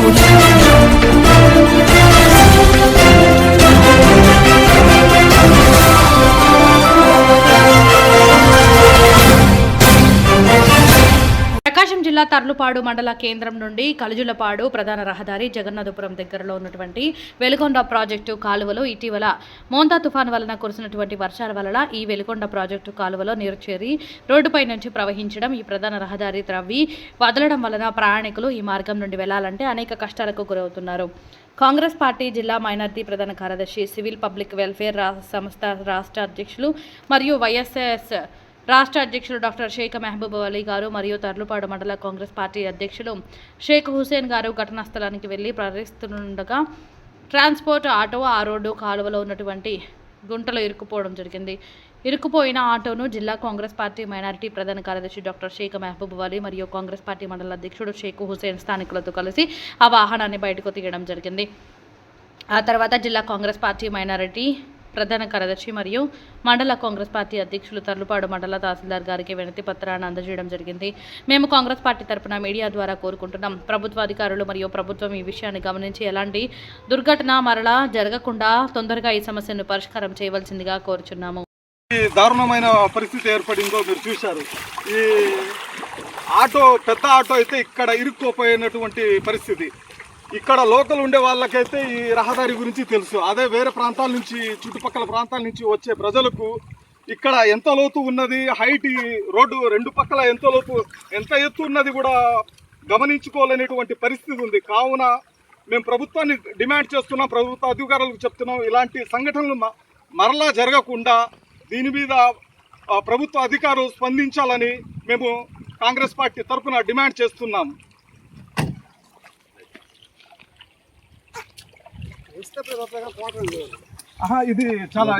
Hollywood. జిల్లా తర్లుపాడు మండల కేంద్రం నుండి కలుజులపాడు ప్రధాన రహదారి జగన్నాథపురం దగ్గరలో ఉన్నటువంటి వెలుగొండ ప్రాజెక్టు కాలువలో ఇటీవల మోంతా తుఫాను వలన కురిసినటువంటి వర్షాల వలన ఈ వెలుగొండ ప్రాజెక్టు కాలువలో నీరు చేరి రోడ్డుపై నుంచి ప్రవహించడం ఈ ప్రధాన రహదారి త్రవ్వి వదలడం వలన ప్రయాణికులు ఈ మార్గం నుండి వెళ్ళాలంటే అనేక కష్టాలకు గురవుతున్నారు. కాంగ్రెస్ పార్టీ జిల్లా మైనార్టీ ప్రధాన కార్యదర్శి సివిల్ పబ్లిక్ వెల్ఫేర్ సంస్థ రాష్ట్ర అధ్యక్షులు మరియు వైఎస్ఎస్ రాష్ట్ర అధ్యక్షులు డాక్టర్ షేక్ మహబూబ్ అలీ గారు మరియు తర్లుపాడు మండల కాంగ్రెస్ పార్టీ అధ్యక్షులు షేక్ హుసేన్ గారు ఘటనా స్థలానికి వెళ్ళి ప్రవేశిస్తుండగా ట్రాన్స్పోర్ట్ ఆటో ఆ రోడ్డు కాలువలో ఉన్నటువంటి గుంటలో ఇరుక్కుపోవడం జరిగింది. ఇరుక్కుపోయిన ఆటోను జిల్లా కాంగ్రెస్ పార్టీ మైనారిటీ ప్రధాన కార్యదర్శి డాక్టర్ షేక్ మహబూబ్ అలీ మరియు కాంగ్రెస్ పార్టీ మండల అధ్యక్షుడు షేక్ హుసేన్ స్థానికులతో కలిసి ఆ వాహనాన్ని బయటకు తీయడం జరిగింది. ఆ తర్వాత జిల్లా కాంగ్రెస్ పార్టీ మైనారిటీ ప్రధాన కార్యదర్శి మరియు మండల కాంగ్రెస్ పార్టీ అధ్యక్షులు తర్లుపాడు మండల తహసీల్దార్ గారికి వినతి పత్రాన్ని అందజేయడం జరిగింది. మేము కాంగ్రెస్ పార్టీ తరపున మీడియా ద్వారా కోరుకుంటున్నాం. ప్రభుత్వ అధికారులు మరియు ప్రభుత్వం ఈ విషయాన్ని గమనించి ఎలాంటి దుర్ఘటన మరలా జరగకుండా తొందరగా ఈ సమస్యను పరిష్కారం చేయవలసిందిగా కోరుచున్నాము. ఈ దారుణమైన పరిస్థితి ఏర్పడిందో మీరు చూశారు. ఈ ఆటో పెద్ద ఆటో అయితే ఇక్కడ ఇరుక్కుపోయినటువంటి పరిస్థితి. ఇక్కడ లోకల్ ఉండే వాళ్ళకైతే ఈ రహదారి గురించి తెలుసు. అదే వేరే ప్రాంతాల నుంచి చుట్టుపక్కల ప్రాంతాల నుంచి వచ్చే ప్రజలకు ఇక్కడ ఎంత లోతు ఉన్నది హైట్ రోడ్డు రెండు పక్కల ఎంత లోతు ఎంత ఎత్తు ఉన్నది కూడా గమనించుకోలేనటువంటి పరిస్థితి ఉంది. కావున మేము ప్రభుత్వాన్ని డిమాండ్ చేస్తున్నాం ప్రభుత్వ అధికారులకు చెప్తున్నాం. ఇలాంటి సంఘటనలు మ- మరలా జరగకుండా దీని మీద ప్రభుత్వ అధికారులు స్పందించాలని మేము కాంగ్రెస్ పార్టీ తరఫున డిమాండ్ చేస్తున్నాం. ఇది చాలా